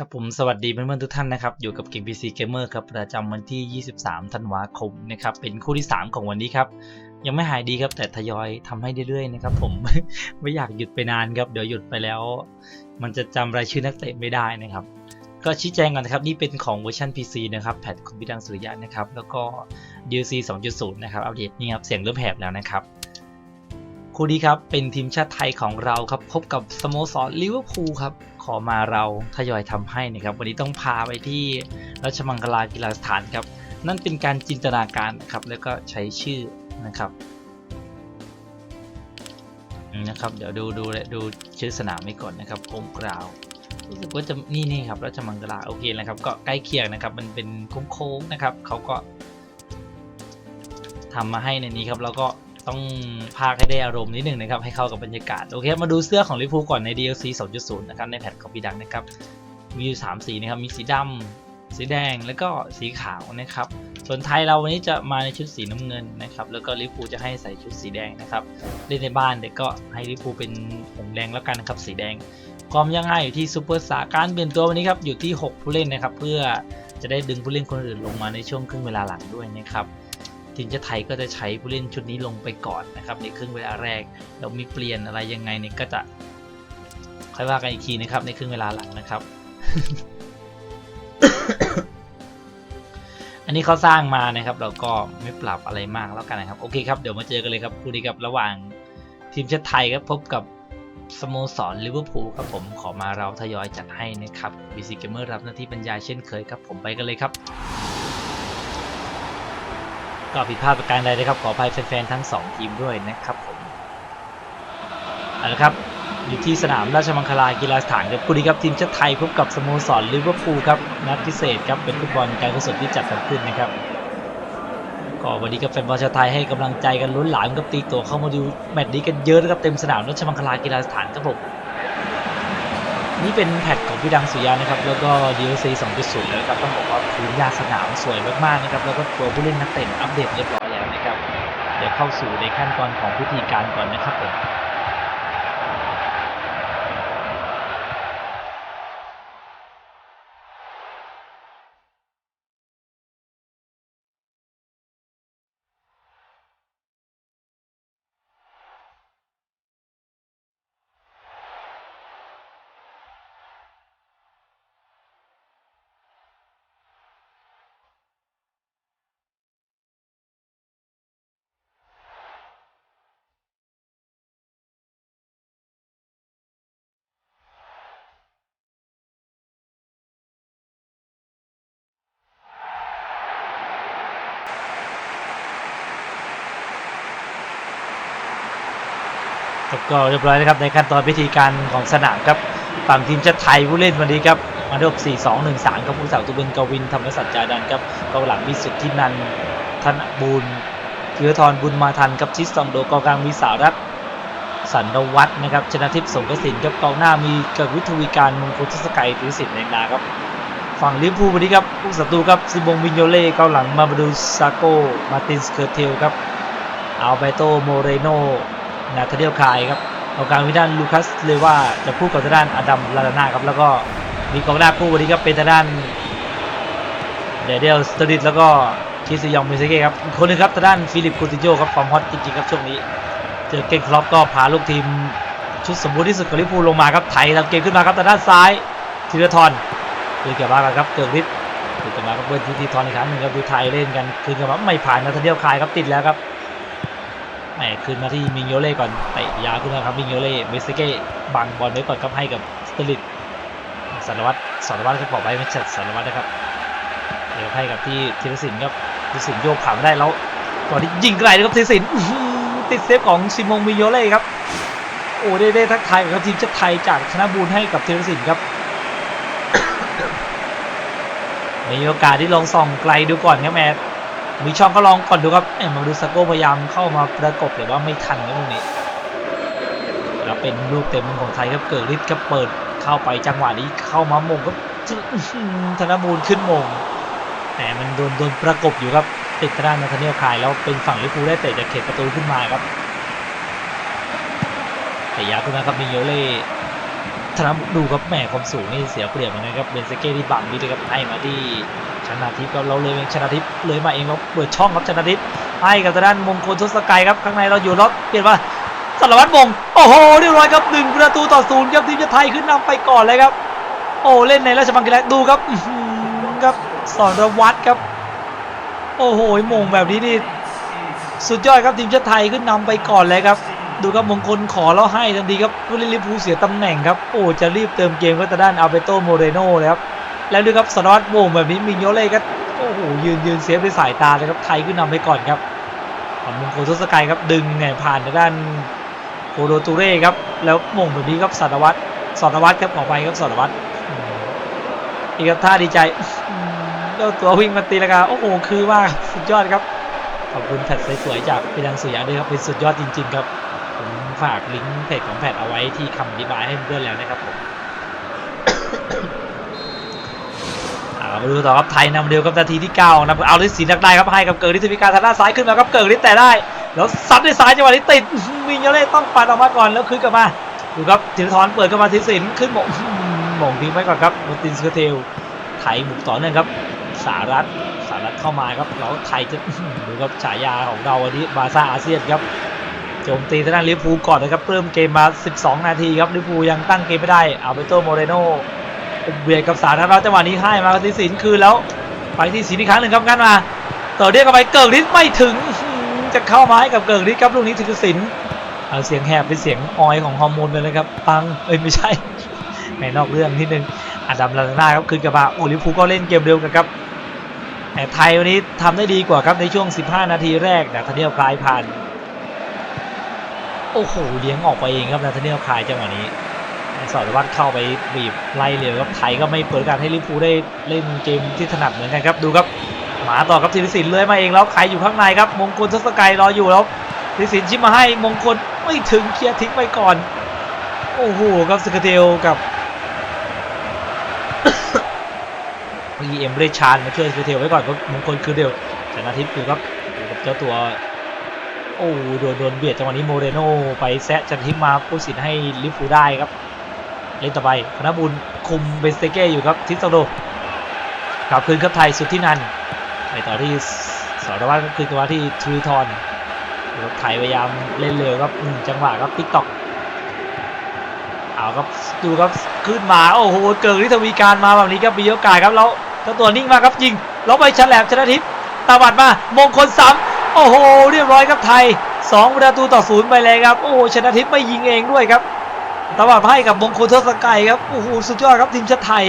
ครับผมสวัสดีเพื่อนๆทุกท่านนะครับ อยู่กับเก่ง PC Gamer ครับ ประจำวันที่ 23 ธันวาคมนะครับ เป็นคู่ที่ 3 ของวันนี้ครับ ยังไม่หายดีครับ แต่ทยอยทำให้เรื่อยๆนะครับ ผม ไม่อยากหยุดไปนานครับ เดี๋ยวหยุดไปแล้ว มันจะจำรายชื่อนักเตะไม่ได้นะครับ ก็ชี้แจงก่อนนะครับ นี่เป็นของเวอร์ชัน PC นะครับแพทคุณพิดังสุริยะนะครับ แล้วก็ DLC 2.0 นะครับ อัปเดตนี่ครับ เสียงเริ่มแหบแล้วนะครับคู่นี้ครับ เป็นทีมชาติไทยของเราครับ พบกับสโมสรลิเวอร์พูลครับ ขอมาเราทยอยทำให้นะครับ วันนี้ต้องพาไปที่ราชมังคลากีฬาสถานครับ นั่นเป็นการจินตนาการครับ แล้วก็ใช้ชื่อนะครับนะครับ เดี๋ยวดูดูดูชื่อสนามนี้ก่อนนะครับโค้งกราวรู้สึกว่าจะนี่นี่ครับราชมังคลาโอเคนะครับ ก็ใกล้เคียงนะครับ มันเป็นโค้งๆนะครับเขาก็ทำมาให้ในนี้ครับ แล้วก็ ต้องพากให้ได้อารมณ์นิดหนึ่งนะครับ ให้เข้ากับบรรยากาศ โอเค มาดูเสื้อของลิเวอร์พูก่อนใน DLC 2.0 นะครับ ในแพทของพีดังนะครับ มีอยู่ 3 สีนะครับ มีสีดำสีแดงแล้วก็สีขาวนะครับ ส่วนไทยเราวันนี้จะมาในชุดสีน้ำเงินนะครับ แล้วก็ลิเวอร์พูจะให้ใส่ชุดสีแดงนะครับ เล่นในบ้านเด็กก็ให้ลิเวอร์พูเป็นหงแดงแล้วกันนะครับ สีแดง ความยากง่ายอยู่ที่ซูเปอร์สาร์การเปลี่ยนตัววันนี้ครับ อยู่ที่ 6 ผู้เล่นนะครับ เพื่อจะได้ดึงผู้เล่นคนอื่นลงมาในช่วงครึ่งเวลาหลังด้วยนะครับ ทีมชาติไทยก็จะใช้ผู้เล่นชุดนี้ลงไปก่อนนะครับในครึ่งเวลาแรกแล้วมีเปลี่ยนอะไรยังไงเนี่ยก็จะค่อยว่ากันอีกทีนะครับในครึ่งเวลาหลังนะครับ อันนี้เขาสร้างมานะครับ เราก็ไม่ปรับอะไรมากแล้วกันนะครับ โอเคครับเดี๋ยวมาเจอกันเลยครับคู่นี้ครับระหว่างทีมชาติไทยครับพบกับสโมสรลิเวอร์พูลครับผมขอมาเราทยอยจัดให้นะครับ BC Gamer รับหน้าที่บรรยายเช่นเคยครับผมไปกันเลยครับ ก็ผิดพลาดประการใดนะครับขออภัยแฟนๆทั้ง 2 ทีมด้วยนะครับผมเอาละครับอยู่ที่สนามราชมังคลากีฬาสถานครับคู่นี้ครับทีมชาติไทยพบกับสโมสรลิเวอร์พูลครับนัดพิเศษครับเป็นฟุตบอลการกุศลที่จัดกันขึ้นนะครับก็วันนี้กับแฟนบอลชาวไทยให้กำลังใจกันลุ้นหลามกับตีตัวเข้ามาดูแมตช์นี้กันเยอะนะครับเต็มสนามราชมังคลากีฬาสถานครับผม นี่เป็นแพทของพี่ดังสุยานะครับ แล้วก็ DLC 2.0แล้วนะครับต้องบอกว่าพื้นยาสนามสวยมากๆนะครับ แล้วก็ตัวผู้เล่นนักเตะอัปเดตเรียบร้อยแล้วนะครับ เดี๋ยวเข้าสู่ในขั้นตอนของพิธีการก่อนนะครับผม ครับก็เรียบร้อยนะครับในขั้นตอนพิธีการของสนามครับฝั่งทีมชาติไทยผู้เล่นวันนี้ครับมาด้วย4 2 1 3ครับผู้สาวตุเบนกวินธรรมสัจจาดันครับกองหลังมีสุทธินันท์ธนบูลเทือทรบุญมาทันครับชิสตองโดกองกลางมีสารัตสันวัฒนะครับชนะทิพย์สงกสินครับกองหน้ามีกวิทวีการมงคลทศกัยติสิทธิ์แดงดาครับฝั่งลิเวอร์พูลวันนี้ครับผู้ศัตรูครับซิบงวินโยเล่กองหลังมาบดูซาโกมาตินสเคอร์เทลครับอัลเบโตโมเรโน นาธาเดียลคายครับกองกลางวิด้านลูคัสเลยว่าจะพูดกับทางด้านอดัมลาลานาครับแล้วก็มีกองหน้าคู่วันนี้ครับเป็นทางด้านเดเดลสตริดแล้วก็คิสยองมิเซเก้ครับคนนึงครับทางด้านฟิลิปคูติโจครับฟอร์มฮอตจริงๆครับช่วงนี้เจอเก่งคล็อปก็พาลูกทีมชุดสมบูรณ์ที่สุดของลิบพูลงมาครับไถทำเกมขึ้นมาครับทางด้านซ้ายธีรทรคืนกลับมากันครับเกิดฤทธิ์คืนกลับมาครับเบิร์นทีทีทรอีกครั้งหนึ่งครับดูไทยเล่นกันคืนกลับมาไม่ผ่านนาธาเดียลคายครับติดแล้วครับ แหมขึ้นมาที่มิงโยเล่ก่อนเตะยาวขึ้นมาครับมิงโยเล่เมสเก้บังบอลไว้ก่อนครับให้กับสเตลิตสารวัตรสารวัตรก็บอกไว้ไม่ใช่สารวัตรนะครับเดี๋ยวให้กับที่ธีรศิลป์ครับธีรศิลป์โยกผ่านไม่ได้แล้วก่อนที่ยิงไกลนะครับธีรศิลป์ติดเซฟของซิมงมิงโยเล่ครับโอ้ได้ได้ทักทายกับทีมชาติไทยจากธนบูรณ์ให้กับธีรศิลป์ครับมีโอกาสที่ลองส่องไกลดูก่อนครับแมท มีช่องก็ลองก่อนดูครับเอ้ยมาดูสโก้พยายามเข้ามาประกบแต่ว่าไม่ทันครับตรงนี้แล้วเป็นลูกเต็มมือของไทยครับเกิดฤทธิ์ครับเปิดเข้าไปจังหวะนี้เข้ามามงก็อื้อหือธนบูรณ์ขึ้นมง แต่มันโดนโดนประกบอยู่ครับติดทางด้านาธาเนียลคายแล้วเป็นฝั่งลิเวอร์พูได้เตะจากเขตประตูขึ้นมาครับแต่ยาขึ้นมาครับมิโยเล่ ธนบุญดูครับแหมความสูงนี่เสียเปรียบเหมือนกันครับเบนเซเก้ที่บังมิดนะครับให้มาที่ชนะทิพย์ครับเราเลยเองชนะทิพย์เลยมาเองครับเปิดช่องครับชนะทิพย์ให้กับทางด้านมงคลทศกัยครับข้างในเราอยู่ล็อกเปลี่ยนมาสารวัตรมงโอ้โหเรียบร้อยครับหนึ่งประตูต่อศูนย์ครับทีมชาติไทยขึ้นนำไปก่อนเลยครับ โอ้เล่นในราชบังกีฬาดูครับครับสอนวัตรครับ โอ้โหมงแบบนี้นี่สุดยอดครับทีมชาติไทยขึ้นนำไปก่อนเลยครับ ดูครับมงคลขอแล้วให้ทันทีครับผู้เล่นลิพูเสียตำแหน่งครับโอ้จะรีบเติมเกมก็จะด้านอัลเบโตโมเรโน่เลยครับแล้วดูครับสนอตโมงแบบนี้มิโยเล่ก็โอ้โหยืนยืนเซฟด้วยสายตาเลยครับไทยขึ้นนำไปก่อนครับของมงคลทศกัยครับดึงเนี่ยผ่านทางด้านโคโดตูเร่ครับแล้วมงแบบนี้ครับสารวัตรสารวัตรครับขอไปครับสารวัตรอีกครับท่าดีใจเจ้าตัววิ่งมาตีละกาโอ้โหคือมากสุดยอดครับขอบคุณแพทสวยๆจากพี่ดังสุยะด้วยครับเป็นสุดยอดจริง ๆ ครับ ฝากลิงก์เพจของแพทเอาไว้ที่คำอธิบายให้เพื่อนแล้วนะครับผมอ่ามาดูต่อครับไทยนำเร็วครับนาทีที่9นะเอาลิสีนักได้ครับให้กับเกิดฤทธิวิการทางด้านซ้ายขึ้นมาครับเกิดฤทธิ์แต่ได้แล้วซัดด้วยซ้ายจังหวะนี้ติดมิงยาเล่ต้องปัดออกมาก่อนแล้วขึ้นกลับมาดูครับธีรทรเปิดเข้ามาทีสินขึ้นหมงหือหมงทิ้งไว้ก่อนครับโมตินสกเทลไทยบุกต่อเนื่องครับสารัฐสารัฐเข้ามาครับแล้วไทยจะดูครับฉายาของเราวันนี้บาซ่าอาเซียนครับ โจมตีทางด้านลิเวอร์พูก่อนนะครับเริ่มเกมมา 12 นาทีครับลิเวอร์พูยังตั้งเกมไม่ได้อัลเบโตโมเรโนเบียดกับสารนะครับจังหวะนี้ให้มาที่สินคืนแล้ว ไปที่สินอีกครั้งหนึ่งครับงั้นมาต่อเรียกเข้าไปเกิกฤทธิ์ไม่ถึงจะเข้าไม้กับเกิกฤทธิ์ครับลูกนี้ถึงสินเอาเสียงแหบเป็นเสียงออยของฮอร์โมนเลยนะครับปังเอ้ยไม่ใช่ไม่นอกเรื่องนิดนึงอดัมลานาครับคืนกลับมาโอ้ลิเวอร์พูก็เล่นเกมเร็วกันครับแต่ไทยวันนี้ทำได้ดีกว่าครับในช่วง 15 นาทีแรกนะทันเดียวกลายผ่าน โอ้โหเลี้ยงออกไปเองครับนาธาเนียลคายจังหวะนี้สอดวัดเข้าไปบีบไล่เร็วครับไทยก็ไม่เปิดกาสให้ลิเวอร์พูได้เล่นเกมที่ถนัดเหมือนกันครับดูครับหมาต่อครับธีรศิลป์เลื้อยมาเองแล้วใครอยู่ข้างในครับมงคลทศกัยรออยู่แล้วธีรศิลป์ชิมมาให้มงคลไม่ถึงเคลียร์ทิ้งไปก่อน โอ้โหครับสกเทลกับมีเอ็มเรชานมาช่วยสกเทลไว้ก่อนครับมงคลคือเดียวชนะทิพย์ดูครับดูกับเจ้าตัว โอ้โดนโดนเบียดจังหวะนี้โมเรโนไปแซะจันทิมมาผู้สินให้ลิฟูได้ครับ เล่นต่อไปธนบุญคุมเบนสเตเก้อยู่ครับทิสโซโดกลับคืนครับไทยสุดที่นันไปต่อที่สารวัตรคืนกลับมาที่ทรีทอนรับไทยพยายามเล่นเร็วครับจังหวะครับติ๊กต็อกเอาครับดูครับขึ้นมาโอ้โหเกิดที่ทวีการมาแบบนี้ครับมีโอกาสครับแล้วเจ้าตัวนิ่งมากครับยิงแล้วไปฉลบชนะทิพย์ตาบัดมามงคลซ้ำ โอ้โห เรียบร้อยครับไทย2ประตูต่อศูนย์ไปเลยครับ โอ้โหชนะทิพย์ไม่ยิงเองด้วยครับตวับให้กับมงคลทศกัยครับ โอ้โห สุดยอดครับทีมชาติไทย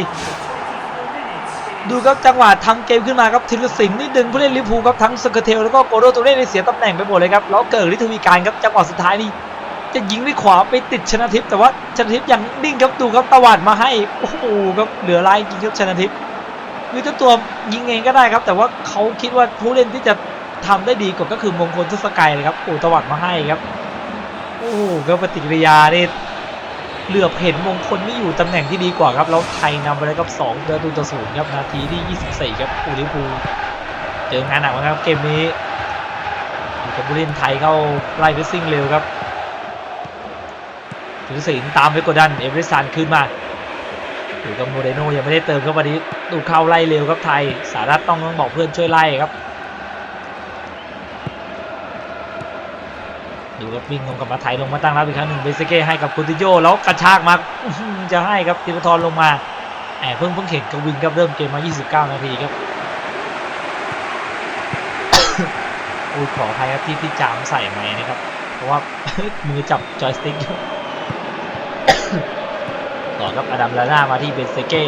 ดูครับจังหวะทำเกมขึ้นมาครับธีรศิลป์นี่ดึงผู้เล่นลิเวอร์พูลครับทั้งสกเทลแล้วก็โกโดตัวเล่นเสียตำแหน่งไปหมดเลยครับแล้วเกิดฤทธวีการครับจังหวะสุดท้ายนี่จะยิงด้วยขวาไปติดชนะทิพย์แต่ว่าชนะทิพย์ยังนิ่งครับดูครับตวัดมาให้โอ้โหครับเหลือลายจริงครับชนะทิพย์คือเจ้าตัวยิงเองก็ได้ครับ แต่ว่าเขาคิดว่าผู้เล่นที่จะ ทำได้ดีกว่าก็คือมงคลทศกัยเลยครับโอ้ตวัดมาให้ครับ โอ้ก็ปฏิกิริยานี่เหลือบเห็นมงคลไม่อยู่ตำแหน่งที่ดีกว่าครับแล้วไทยนำไปเลยครับ2ประตูต่อศูนย์ครับนาทีที่ 24 ครับอูลิฟูเจองานหนักมากครับเกมนี้ดูกับผู้เล่นไทยเข้าไล่เพสซิ่งเร็วครับถือสินตามไปกดดันเอเวอเรสตันขึ้นมาดูกับโมเดโนยังไม่ได้เติมเข้ามาดีดูเข้าไล่เร็วครับไทย สารัตต้องต้องบอกเพื่อนช่วยไล่ครับ ดูครับวิ่งลงกับมาไทยลงมาตั้งรับอีกครั้งหนึ่งเบสเก้ให้กับคุติโยแล้วกระชากมาจะให้ครับธีรทรลงมาแอบเพิ่งเพิ่งเห็นกวินครับเริ่มเกมมา 29 นาทีครับอุ้ยขออภัยครับที่ที่จามใส่ไม้นะครับ เพราะว่ามือจับจอยสติ๊กอยู่ต่อครับอดัมลาน่ามาที่เบสเก้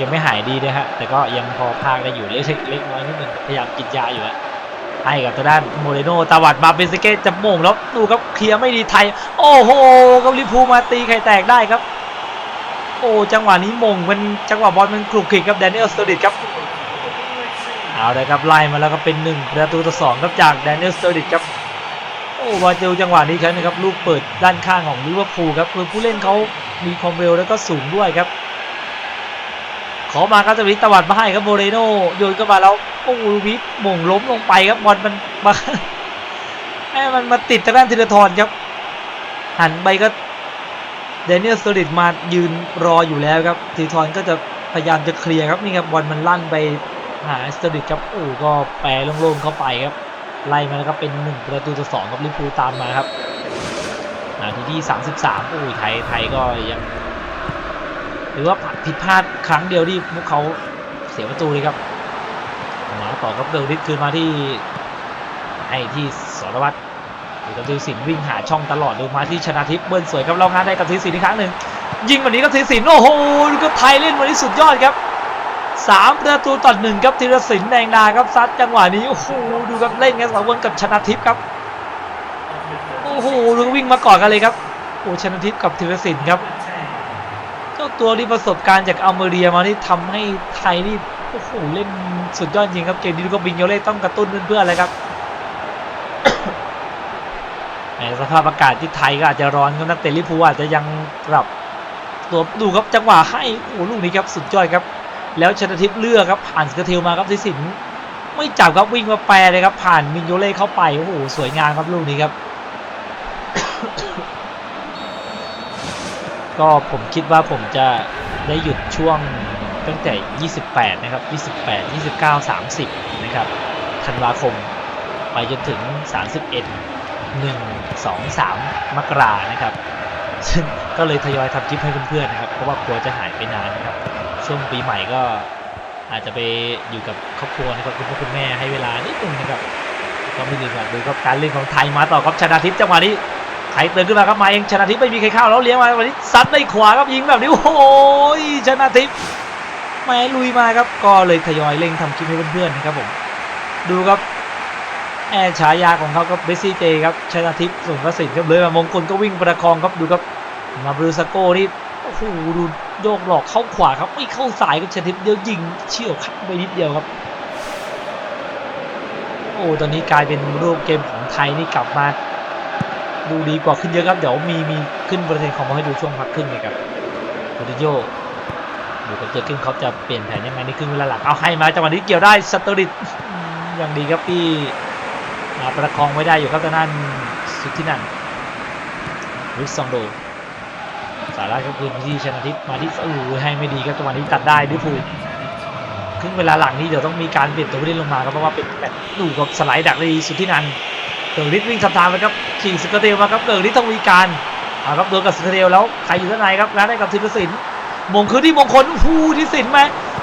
ยังไม่หายดีนะฮะแต่ก็ยังพอพากได้อยู่เล็กๆเล็กน้อยนิดหนึ่งพยายามกินยาอยู่อะ ให้กับทางด้านโมเรโนตาวัดมาเป็นสเกตจะโมงแล้วดูครับเคลียร์ไม่ดีไทย โอ้โหกับลิพูมาตีไข่แตกได้ครับ โอ้จังหวะนี้มงเป็นจังหวะบอลมันคลุกคลิกครับแดเนียลสตอร์ดิตครับเอาเลยครับไล่มาแล้วก็เป็นหนึ่งประตูต่อสองครับจากแดเนียลสตอร์ดิตครับโอ้มาเจอจังหวะนี้ครับนะครับลูกเปิดด้านข้างของลิเวอร์พูลครับคือผู้เล่นเขามีความเร็วแล้วก็สูงด้วยครับ ขอมาครับจังหวะนี้ตวัดมาให้ครับโมเรโนโยนเข้ามาแล้วโอ้โหวิปหม่งล้มลงไปครับบอลมันมาให้มันมาติดทางด้านธีรทรครับ หันไปก็เดนิเอลสตอริดมายืนรออยู่แล้วครับทีรทอนก็จะพยายามจะเคลียร์ครับนี่ครับบอลมันลั่นไปหาสตอริดครับโอ้ก็แปรโล่งๆเข้าไปครับ ไล่มาแล้วครับเป็น1ประตูต่อ2ครับลิเวอร์พูลตามมาครับนาทีที่ 33โอ้ยไทยไทยก็ยัง หรือว่าผิดพลาดครั้งเดียวที่พวกเขาเสียประตูเลยครับมาต่อครับเดลริสคืนมาที่ให้ที่สรวัตรดูกับธีรศิลป์วิ่งหาช่องตลอดดูมาที่ชนะทิพย์เบิ้ลสวยครับเรางานได้กับธีรศิลป์อีกครั้งหนึ่งยิงวันนี้ก็ธีรศิลป์โอ้โหดูกับไทยเล่นวันนี้สุดยอดครับสามประตูต่อหนึ่งครับธีรศิลป์แดงดาครับซัดจังหวะนี้โอ้โหดูครับเล่นกันสองคนกับชนะทิพย์ครับโอ้โหดูวิ่งมาก่อนกันเลยครับโอ้ชนะทิพย์กับธีรศิลป์ครับาตัวที่ประสบการณ์จากอัลเมเรียมานี่ทำให้ไทยนี่โอ้โหเล่นสุดยอดจริงครับเกมนี้ก็บินโยเล่ต้องกระตุ้นเพื่อนๆเลยครับแหมสภาพอากาศที่ไทยก็อาจจะร้อนครับนักเตะลิเวอร์พูอาจจะยังปรับตัวดูครับจังหวะให้โอ้ลูกนี้ครับสุดยอดครับ แล้วชนะทิพย์เลือกครับผ่านสกเทลมาครับทิสินไม่จับครับวิ่งมาแปรเลยครับผ่านมินโยเล่เข้าไปโอ้โหสวยงามครับลูกนี้ครับ ก็ผมคิดว่าผมจะได้หยุดช่วงตั้งแต่ 28 นะครับ 28 29 30 นะครับธันวาคม ไปจนถึง 31 1 2 3 มกรานะครับ ซึ่งก็เลยทยอยทำคลิปให้เพื่อนๆนะครับ เพราะว่ากลัวจะหายไปนานนะครับ ช่วงปีใหม่ก็อาจจะไปอยู่กับครอบครัวนะครับคุณพ่อคุณแม่ให้เวลานิดนึงนะครับก็ไม่ดีกว่าดูครับการเล่นของไทยมาต่อครับชนะทิพย์จังหวะนี้ ไทยเตือนขึ้นมาครับมาเองชนะทิพย์ไม่มีใครเข้าแล้วเลี้ยงมาวันนี้ซัดได้ขวาครับยิงแบบนี้โอ้โหชนะทิพย์แม่ลุยมาครับก็เลยทยอยเร่งทำคลิปให้เพื่อนๆนะครับผมดูครับแอร์ฉายาของเขาก็เบสซี่เจครับชนะทิพย์ส่งกระสินครับเลยมามงคลก็วิ่งประคองครับดูครับมาบรูซาโก้นี่โอ้โหดูโยกหลอกเข้าขวาครับไม่เข้าสายครับชนะทิพย์เดียวยิงเฉี่ยวข้ามไปนิดเดียวครับโอ้ตอนนี้กลายเป็นรูปเกมของไทยนี่กลับมา ดูดีกว่าขึ้นเยอะครับ เดี๋ยวมีมีขึ้นเปอระเด็นคอมมาให้ดูช่วงพักครึ่งเลยครับโรดิโยดูกับเจอร์เกินเขาจะเปลี่ยนแผนยังไงในครึ่งเวลาหลังเอาให้มาจังหวะนี้เกี่ยวได้สตอริดอย่างดีครับที่มาประคองไว้ได้อยู่ครับตอนนั้นสุดที่นั่นริกซองโดสาระก็คือที่ชนะทิพย์มาที่อู้ให้ไม่ดีครับจังหวะนี้ตัดได้ดิฟูครึ่งเวลาหลังนี้เดี๋ยวต้องมีการเปลี่ยนตัวผู้เล่นลงมาครับเพราะว่าเป็นแบบดูกับสไลด์ดักได้ดีสุดที่นั่นเกิดฤทธิ์วิ่งทำทางไปครับ ขี่สกอตเทลมาครับเกิดฤทธิ์ต้องมีการเอาครับโดนกับสกอตเทลแล้วใครอยู่ด้านในครับงานได้กับธีรศิลป์มงคือที่มงคลฮูธีรศิลป์ไหม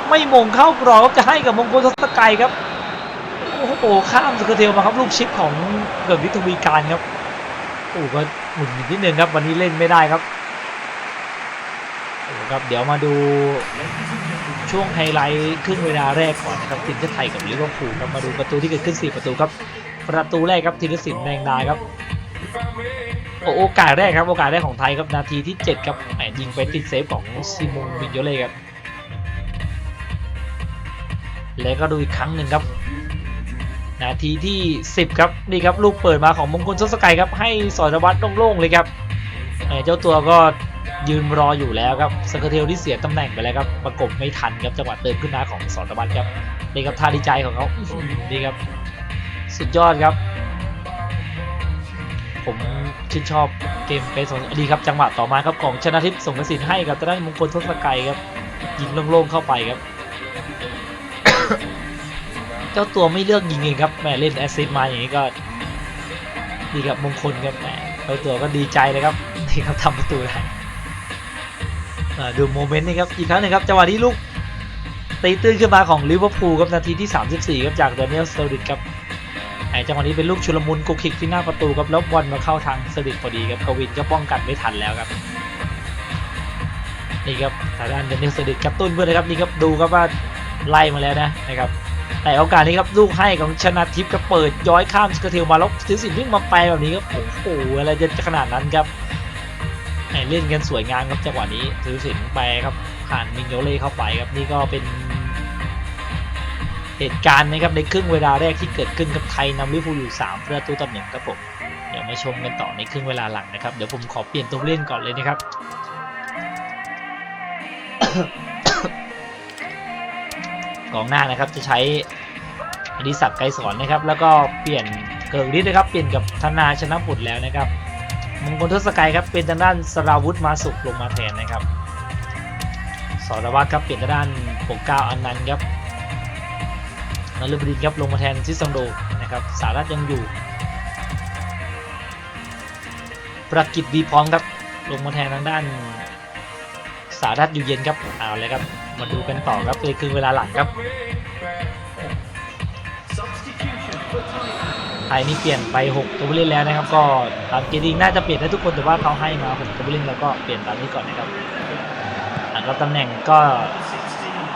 ไม่มงเข้ากรอบจะให้กับมงคลทศกัยครับโอ้โหข้ามสกอตเทลมาครับลูกชิปของเกิดวิทวีการครับโอ้ก็หมุนนิดนึงครับวันนี้เล่นไม่ได้ครับโอ้ครับเดี๋ยวมาดูช่วงไฮไลท์ครึ่งเวลาแรกก่อนนะครับทีมชาติไทยกับลิเวอร์พูลครับมาดูประตูที่เกิดขึ้น 4 ประตูครับ ประตูแรกครับธีรศิลป์แดงดาครับ โอโอกาสแรกครับ โอกาสแรกของไทยครับนาทีที่ 7 ครับแหมยิงไปติดเซฟของซิมงวินโยเล่ครับ แล้วก็ดูอีกครั้งหนึ่งครับ นาทีที่ 10 ครับ นี่ครับ ลูกเปิดมาของมงคลทศกัยครับ ให้สอยวัตรโล่งๆเลยครับเจ้าตัวก็ยืนรออยู่แล้วครับสกเทลที่เสียตำแหน่งไปแล้วครับประกบไม่ทันครับจังหวะเติมขึ้นมาของสอนวัตรครับนี่ครับท่าดีใจของเขาอื้อหือนี่ครับ สุดยอดครับ ผมชื่นชอบเกมเปสของดีครับจังหวะต่อมาครับของชนะทิพย์ส่งกระสินให้กับทางด้านมงคลทศกัยครับยิงโล่งๆเข้าไปครับ เจ้าตัวไม่เลือกยิงเองครับแหมเล่นแอสซิสต์มาอย่างนี้ก็ ดีครับมงคลครับแหมเจ้าตัวก็ดีใจเลยครับที่เขาทำประตูได้ดูโมเมนต์นี่ครับอีกครั้งหนึงครับจังหวะนี้ลูกตีตื้นขึ้นมาของลิเวอร์พูลครับนาทีที่ 34ครับจากเดนิเอลสเตอริดครับ ไอ้จังหวะนี้เป็นลูกชุลมุนกุกคิกที่หน้าประตูครับแล้วบอลมาเข้าทางสลิดพอดีครับกวินก็ป้องกันไม่ทันแล้วครับนี่ครับทางด้านเดนิเอลสเตอริดกระตุ้นเพื่อนนะครับนี่ครับดูครับว่าไล่มาแล้วนะนะครับแต่โอกาสนี้ครับลูกให้ของชนะทิพย์ก็เปิดย้อยข้ามสกเทลมาแล้วถือสินวิ่งมาแปแบบนี้ครับโอ้โหอะไรจะขนาดนั้นครับแหม่เล่นกันสวยงามครับจังหวะนี้ถือสินแปครับผ่านมินโยเล่เข้าไปครับนี่ก็เป็น เหตุการณ์นะครับในครึ่งเวลาแรกที่เกิดขึ้นกับไทยนำลิเวอร์พูอยู่ 3 ประตูต่อหนึ่งครับผมเดี๋ยวมาชมกันต่อในครึ่งเวลาหลังนะครับ เดี๋ยวผมขอเปลี่ยนตัวเล่นก่อนเลยนะครับกองหน้านะครับจะใช้อดิศักดิ์ไกรสอนนะครับ แล้วก็เปลี่ยนเกิร์กฤทธิ์นะครับ เปลี่ยนกับธนาชนะบุตรแล้วนะครับมงคลทศกัยครับเป็นทางด้านสราวุธมาสุกลงมาแทนนะครับสรวัตรครับเปลี่ยนทางด้านปกเก้าอันนันต์ครับ นฤบดินครับลงมาแทนซิซังโดนะครับสารัตยังอยู่ ประกิตดีพร้อมครับลงมาแทนทางด้านสารัตอยู่เย็นครับเอาเลยครับมาดูกันต่อครับในครึ่งเวลาหลังครับไทยนี่เปลี่ยนไป 6 ตัวผู้เล่นแล้วนะครับ ก็ตามเกมจริงน่าจะเปลี่ยนได้ทุกคนแต่ว่าเขาให้มา6ตัวผู้เล่นแล้วก็เปลี่ยนตามนี้ก่อนนะครับแล้วตำแหน่งก็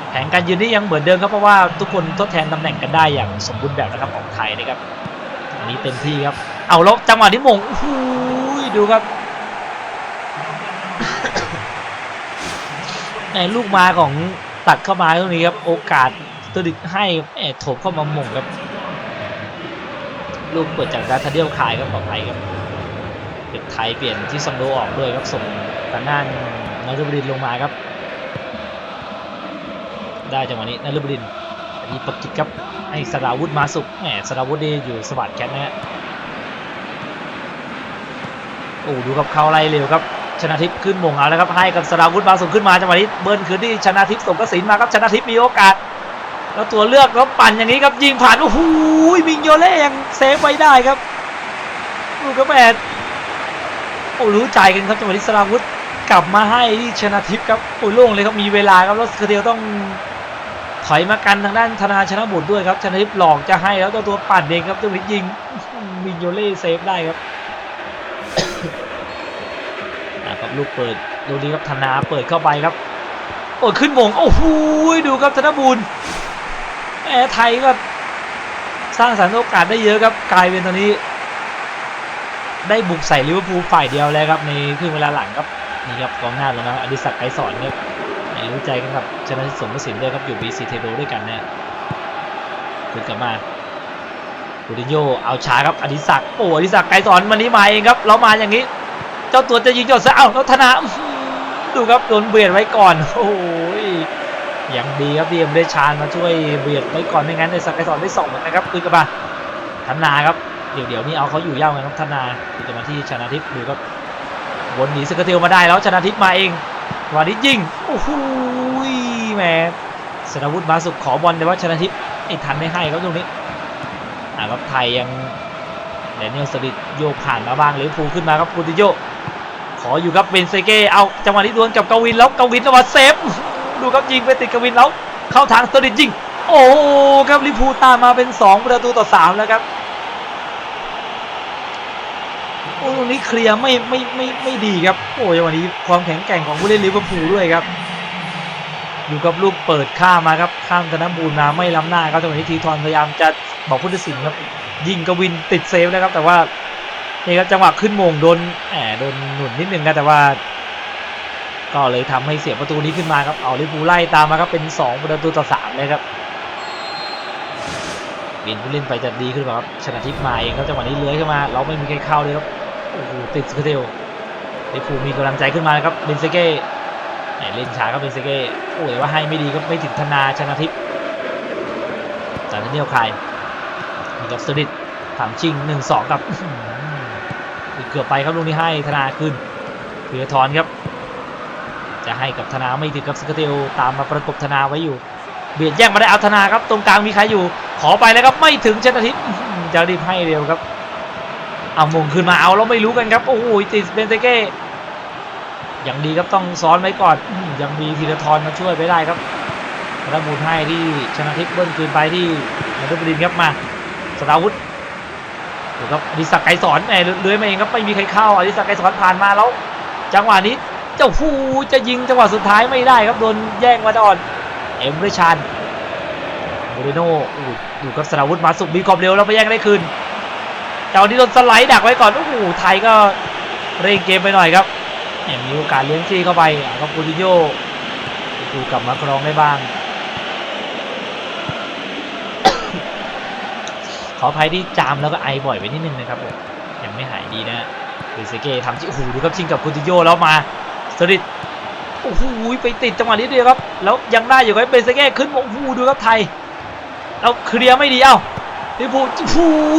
แผนการยืนนี่ยังเหมือนเดิมครับเพราะว่าทุกคนทดแทนตำแหน่งกันได้อย่างสมบูรณ์แบบนะครับของไทยนะครับอันนี้เต็มที่ครับ เอาแล้วจังหวะที่มงโอ้ดูครับแหมลูกมาของตัดเข้ามาตรงนี้ครับ โอกาสตัวดิกให้แหมโถมเข้ามามงครับ ลูกเปิดจากดาทเดียลขายครับปลอดภัยครับเด็กไทยเปลี่ยนที่ซังโดออกด้วยครับส่งทางด้านนฤบดินลงมาครับ ได้จังหวะนี้นฤบดินอันนี้ปกิตครับให้สราวุธมาสุกแหมสราวุธนี่อยู่สวัสดแคทนะฮะโอ้ดูครับเขาไล่เร็วครับชนะทิพย์ขึ้นมงเอาแล้วครับให้กับสราวุธมาส่งขึ้นมาจังหวะนี้เบิ้ลคืนที่ชนะทิพย์ส่งกสินมาครับชนะทิพย์มีโอกาสแล้วตัวเลือกแล้วปั่นอย่างนี้ครับยิงผ่านโอ้โหมิงโยเล่ยังเซฟไว้ได้ครับดูกระแมดโอ้รู้ใจกันครับจังหวะนี้สราวุธกลับมาให้ที่ชนะทิพย์ครับโอ้โล่งเลยครับมีเวลาครับแล้วคือเดียวต้อง ถอยมากันทางด้านธนาชนะบุตรด้วยครับชนะทิพย์หลอกจะให้แล้วตัวตัวปั่นเองครับจัวะนี้ยิงมิงโยเล่เซฟได้ครับอะครับลูกเปิดดูดีครับธนาเปิดเข้าไปครับโอ้ยขึ้นมงโอ้โหดูครับธนบูลแหมไทยก็สร้างสรรค์โอกาสได้เยอะครับกลายเป็นตอนนี้ ได้บุกใส่ลิเวอร์พูลฝ่ายเดียวแล้วครับในครึ่งเวลาหลังครับนี่ครับกองหน้าลงมาอดิศักดิ์ไกรสอนครับ รู้ใจกันครับชนะทิพย์สงกระสินด้วยครับอยู่บีซีเทโดด้วยกันเนี่ยขึ้นกลับมาคูดิโยเอาช้าครับอดิศักโอ้อดิศักไกสอนวันนี้มาเองครับเรามาอย่างนี้ เจ้าตัวจะยิงจอดซะเอ้าแล้วธนาดูครับโดนเบียดไว้ก่อนโอ้ยยังดีครับดีเอ็มได้ชานมาช่วยเบียดไว้ก่อนไม่งั้นในสักไกสอนได้สองเหมือนกันครับคืนกลับมาธนาครับเดี๋ยวเดี๋ยวนี้เอาเขาอยู่ย่ากันครับธนาคือจะมาที่ชนะทิพย์ดูครับวนหนีสกเทลมาได้แล้วชนะทิพย์มาเอง วันนี้ยิง โอ้โหแหมสนวุฒิมาสุขขอบอลแต่ว่าชนะทิพย์ไอ้ทันไม่ให้ครับตรงนี้อ่าครับไทยยังแดเนียลสลิดโยกผ่านมาบ้างหรือฟูขึ้นมาครับปูติโยขออยู่ครับเบนเซเก้เอาจังหวะนี้ดวลกับกวินแล้วกวินเอามาเซฟดูครับยิงไปติดกวินแล้วเข้าทางสลิดยิง โอ้ครับลิพูตามมาเป็น 2 ประตูต่อ 3 แล้วครับโอ้ ตรงนี้เคลียร์ไม่ไม่ไม่ไม่ดีครับ โอ้จังหวะนี้ความแข็งแกร่งของผู้เล่นลิเวอร์พูลด้วยครับ อยู่กับลูกเปิดข้ามมาครับข้ามธนบูลมาไม่ล้ำหน้าครับจังหวะนี้ทีทอนพยายามจะบอกผู้ตัดสินครับ ยิงกวินติดเซฟแล้วครับ แต่ว่านี่ครับจังหวะขึ้นมงโดนแหมโดนหนุนนิดนึงนะแต่ว่า ก็เลยทำให้เสียประตูนี้ขึ้นมาครับเอาลิเวอร์พูลไล่ตามมาครับเป็น2ประตูต่อ3เลยครับเปลี่ยนผู้เล่นไปจะดีขึ้นครับชนะทิพย์มาเองครับจังหวะนี้เลื้อยเข้ามา เราไม่มีใครเข้าเลยครับ ติดสเกเทลลิเวอร์พูมีกำลังใจขึ้นมานะครับเบนเซเก้แหมเล่นช้าครับเบนเซเก้โอ้ยว่าให้ไม่ดีครับไม่ถึงธนาชนะทิพย์จากเนียลคายมีกับสติดถามชิงหนึ่งสองกับเกือบไปครับลูกนี้ให้ธนาขึ้นเพียทอนครับ จะให้กับธนาไม่ถึงกับสกเตลตามมาประกบธนาไว้อยู่ เบียดแย่งมาได้เอาธนาครับ ตรงกลางมีใครอยู่ ขอไปแล้วครับไม่ถึงชนะทิพย์จะรีบให้เร็วครับ เอามงขึ้นมาเอาแล้วไม่รู้กันครับโอ้โหติดเบนเตเก้ยังดีครับต้องซ้อนไว้ก่อนยังมีธีรทรมาช่วยไว้ได้ครับระบุญให้ที่ชนะทิพย์เบิ้ลคืนไปที่นฤบดินครับมาสราวุธดูครับอดิศักดิ์ไกรสอนแหมเลื้อยมาเองครับไม่มีใครเข้าอดิศักดิ์ไกรสอนผ่านมาแล้ว จังหวะนี้เจ้าฟูจะยิงจังหวะสุดท้ายไม่ได้ครับโดนแย่งมาดอนเอ็มเรชานโมเรโน่ดูครับสราวุธมาสุกมีความเร็วแล้วไปแย่งได้คืน เจ้านี้โดนสไลด์ดักไว้ก่อนโอ้โหไทยก็เร่งเกมไปหน่อยครับแหมมีโอกาสเลี้ยงที่เข้าไปครับปูติโยดูกลับมาครองได้บ้าง ขออภัยที่จามแล้วก็ไอบ่อยไปนิดนึงนะครับผมยังไม่หายดีนะฮะเบเซเก้ทำที่โอ้โหดูครับชิงกับคูติโยแล้วมาสริดโอ้โหไปติดจังหวะนี้เดียวครับ แล้วยังได้อยู่ครับเบเซเก้ขึ้นโอ้โหดูครับไทยแล้วเคลียร์ไม่ดีเอ้า ลิเวอร์พูลโอ้โห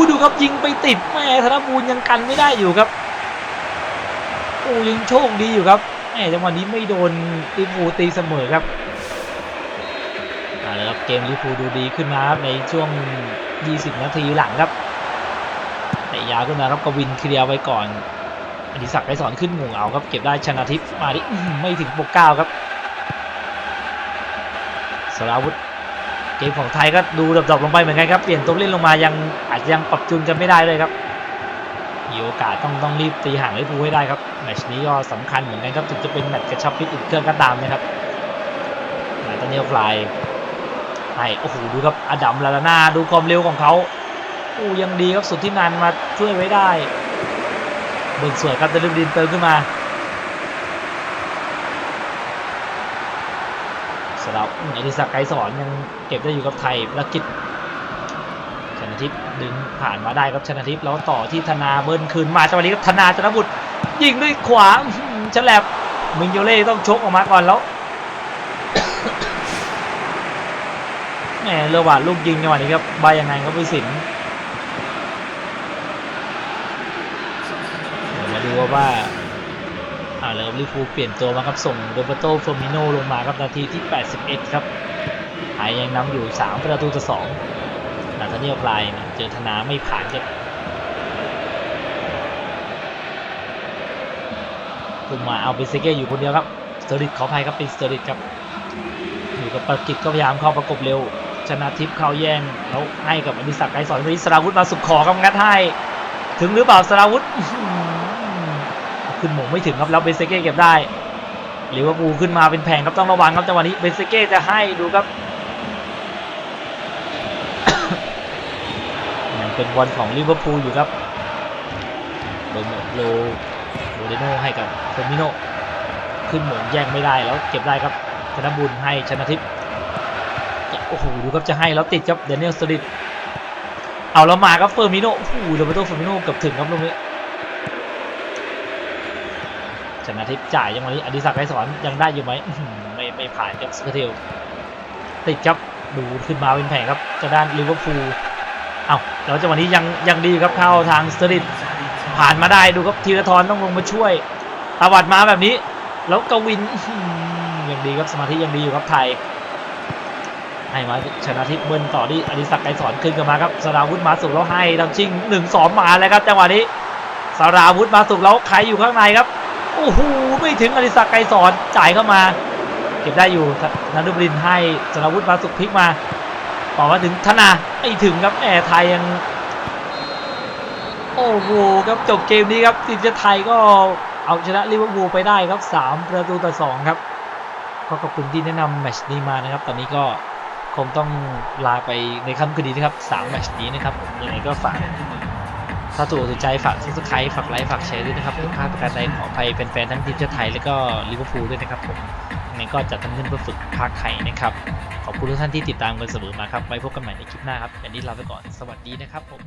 ดูครับยิงไปติดแม่ธนบูลยังกันไม่ได้อยู่ครับโอ้ยังโชคดีอยู่ครับแหมจังหวะนี้ไม่โดนลิเวอร์พูลตีเสมอครับเอาละครับเกมลิเวอร์พูลดูดีขึ้นมาครับในช่วง 20 นาทีหลังครับแต่ยาวขึ้นมาครับกวินเคลียร์ไว้ก่อนอดิศักดิ์ไกรสอนขึ้นหมู่เอาครับเก็บได้ชนะทิพย์มาดิไม่ถึงปกเก้าครับสราวุธ เกมของไทยก็ดูดรอปลงไปเหมือนกันครับ เปลี่ยนตัวเล่นลงมายังอาจจะยังปรับจูนกันไม่ได้เลยครับ มีโอกาสต้องต้องรีบตีห่างให้ภูให้ได้ครับแมตช์นี้ก็สำคัญเหมือนกันครับถึงจะเป็นแมตช์กระชับพิษอีกเครื่องก็ตามนะครับนาตาเนียลฟลายให้โอ้โหดูครับอดัมลาลาน่าดูความเร็วของเขาโอ้ยังดีครับสุดที่นันมาช่วยไว้ได้เบิกสวยครับเดลิฟดินเติมขึ้นมา สำหรับอดิศักไกสอนยังเก็บได้อยู่กับไทยประกิจชนะทิพย์ดึงผ่านมาได้ครับชนะทิพย์แล้วต่อที่ธนาเบิ้ลคืนมาจังหวะนี้ครับธนาจนบุตรยิงด้วยขวาฉลับมิงโยเล่ต้องชกออกมาก่อนแล้วแหมเรือหวาดลูกยิงจังหวะนี้ครับใบยังไงครับวิสินมาดูว่าาแล้วลิเวอร์พูเปลี่ยนตัวมาครับส่งโรเบโตเฟอร์มิโนลงมาครับนาทีที่ 81 ครับหายยังนำอยู่ 3 ประตูต่อ2นาธาเนียลพลายเนี่ยเจอธนาไม่ผ่านครับคุมมาเอาเบเซเก้อยู่คนเดียวครับสเตอริดขออภัยครับเป็นสเตอริดครับอยู่กับประกิจก็พยายามเข้าประกบเร็ว ชนะทิพย์เข้าแย่งแล้วให้กับอดิศักไกรสอนวันนี้สราวุธมาสุดขอครับงัดให้ถึงหรือเปล่าสราวุธ ขึ้นหมงไม่ถึงครับแล้วเบเซเก้เก็บได้หรือว่าปูลขึ้นมาเป็นแผงครับต้องระวังครับจังหวะนี้เบเซเก้จะให้ดูครับยังเป็นบอลของลิเวอร์พูลอยู่ครับโดนโลโรเดโนให้กับเฟอร์มิโนขึ้นหมงแย่งไม่ได้แล้วเก็บได้ครับธนบุญให้ชนะทิพย์โอ้โหดูครับจะให้แล้วติดครับเดนเนลสติดเอาแล้วมาครับเฟอร์มิโนโอ้โหโรเบโตเฟอร์มิโนเกือบถึงครับตรงนี้ ชนะทิพย์จ่ายยังวันนี้อดิศักดิ์ไกรสอนยังได้อยู่ไหมไม่ไม่ผ่านครับสกเทลติดครับดูขึ้นมาเป็นแผงครับจะด้านลิเวอร์พูลเอ้าแล้วจังหวะนี้ยังยังดีครับเข้าทางสเตริดผ่านมาได้ดูครับธีรทรต้องลงมาช่วยตวัดมาแบบนี้ แล้วกวินยังดีครับสมาธิยังดีอยู่ครับไทยให้มาชนะทิพย์เบิ้ลต่อที่อดิศักดิ์ไกรสอนขึ้นกันมาครับสราวุธมาสุกแล้วให้ทำชิงหนึ่งสองมาแล้วครับจังหวะนี้สราวุธมาสุกแล้วใครอยู่ข้างในครับ โอ้โหไม่ถึงอริศักไกรสอนจ่ายเข้ามา เก็บได้อยู่นันทบรินให้สรวุฒิมาสุกพลิกมาต่อมาถึงธนาไม่ถึงครับแอร์ไทยยัง โอ้โหครับจบเกมนี้ครับทีมชาติไทยก็เอาชนะลิเวอร์พูลไปได้ครับ 3 ประตูต่อ 2 ครับก็ขอบคุณที่แนะนำแมชนี้มานะครับ ตอนนี้ก็คงต้องลาไปในค่ำคืนนี้นะครับ3แมชนี้นะครับยังไงก็ฝาก ถ้าถูกถูกใจฝากซับสไครต์ฝากไลค์ฝากแชร์ด้วยนะครับทุกท่านประการใดขอไปเป็นแฟนทั้งทีมชาติไทยและก็ลิเวอร์พูลด้วยนะครับผมนี่ก็จัดทำขึ้นเพื่อฝึกภาคไทยนะครับ ขอบคุณทุกท่านที่ติดตามกันเสมอมาครับไว้พบกันใหม่ในคลิปหน้าครับอันนี้ลาไปก่อนสวัสดีนะครับผม